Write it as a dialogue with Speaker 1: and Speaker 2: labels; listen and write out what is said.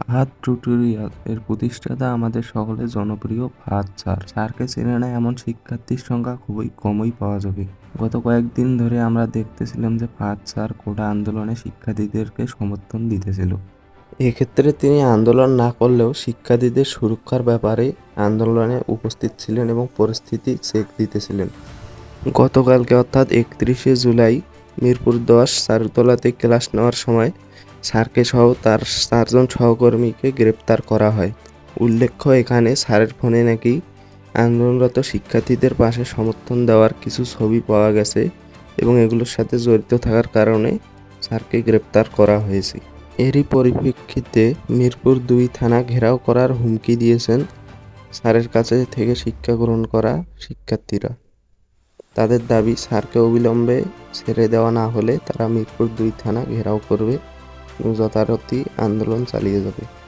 Speaker 1: Fahad tutorial এর প্রতিষ্ঠাতা আমাদের সকলের জনপ্রিয় ফাহাদ স্যার স্যারকে চেনে না এমন শিক্ষার্থীর সংখ্যা খুবই কমই পাওয়া যাবে। গত কয়েকদিন ধরে আমরা দেখতেছিলাম যে ফাহাদ স্যার কোটা আন্দোলনে শিক্ষার্থীদেরকে সমর্থন দিতেছিল। এক্ষেত্রে তিনি আন্দোলন না করলেও শিক্ষার্থীদের সুরক্ষার ব্যাপারে আন্দোলনে উপস্থিত ছিলেন এবং পরিস্থিতি চেক দিতেছিলেন। গতকালকে অর্থাৎ একত্রিশে জুলাই মিরপুর দশ চারুতলাতে ক্লাস নেওয়ার সময় স্যারকে সহ তার, চারজন সহকর্মীকে গ্রেপ্তার করা হয়। উল্লেখ্য, এখানে স্যারের ফোনে নাকি আন্দোলনরত শিক্ষার্থীদের পাশে সমর্থন দেওয়ার কিছু ছবি পাওয়া গেছে এবং এগুলোর সাথে জড়িত থাকার কারণে স্যারকে গ্রেপ্তার করা হয়েছে। এরই পরিপ্রেক্ষিতে মিরপুর দুই থানা ঘেরাও করার হুমকি দিয়েছেন স্যারের কাছে থেকে শিক্ষা গ্রহণ করা শিক্ষার্থীরা। তাদের দাবি, স্যারকে অবিলম্বে ছেড়ে দেওয়া না হলে তারা মিরপুর দুই থানা ঘেরাও করবে। যথারীতি আন্দোলন চালিয়ে যাবে।